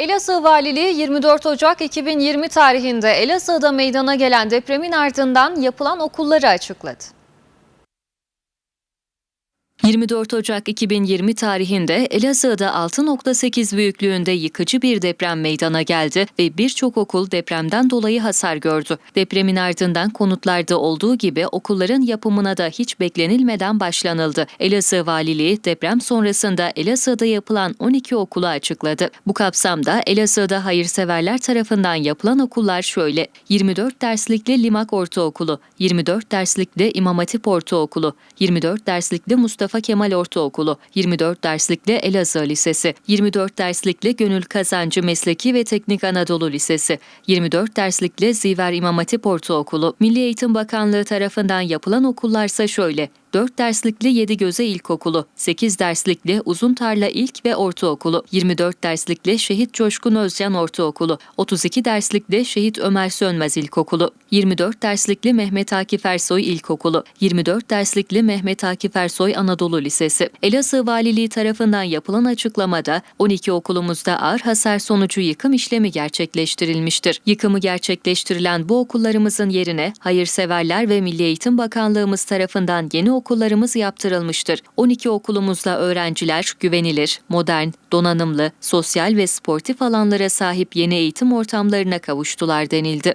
Elazığ Valiliği 24 Ocak 2020 tarihinde Elazığ'da meydana gelen depremin ardından yapılan okulları açıkladı. 24 Ocak 2020 tarihinde Elazığ'da 6.8 büyüklüğünde yıkıcı bir deprem meydana geldi ve birçok okul depremden dolayı hasar gördü. Depremin ardından konutlarda olduğu gibi okulların yapımına da hiç beklenilmeden başlanıldı. Elazığ Valiliği deprem sonrasında Elazığ'da yapılan 12 okulu açıkladı. Bu kapsamda Elazığ'da hayırseverler tarafından yapılan okullar şöyle: 24 derslikli Limak Ortaokulu, 24 derslikli İmam Hatip Ortaokulu, 24 derslikli Mustafa Kemal Ortaokulu, 24 derslikli Elazığ Lisesi, 24 derslikli Gönül Kazancı Mesleki ve Teknik Anadolu Lisesi, 24 derslikli Ziver İmam Hatip Ortaokulu, Milli Eğitim Bakanlığı tarafından yapılan okullarsa şöyle: 4 derslikli Yedigöze İlkokulu, 8 derslikli Uzuntarla İlk ve Ortaokulu, 24 derslikli Şehit Coşkun Özcan Ortaokulu, 32 derslikli Şehit Ömer Sönmez İlkokulu, 24 derslikli Mehmet Akif Ersoy İlkokulu, 24 derslikli Mehmet Akif Ersoy Anadolu Lisesi. Elazığ Valiliği tarafından yapılan açıklamada 12 okulumuzda ağır hasar sonucu yıkım işlemi gerçekleştirilmiştir. Yıkımı gerçekleştirilen bu okullarımızın yerine hayırseverler ve Milli Eğitim Bakanlığımız tarafından yeni okullarımız yaptırılmıştır. 12 okulumuzda öğrenciler güvenilir, modern, donanımlı, sosyal ve sportif alanlara sahip yeni eğitim ortamlarına kavuştular denildi.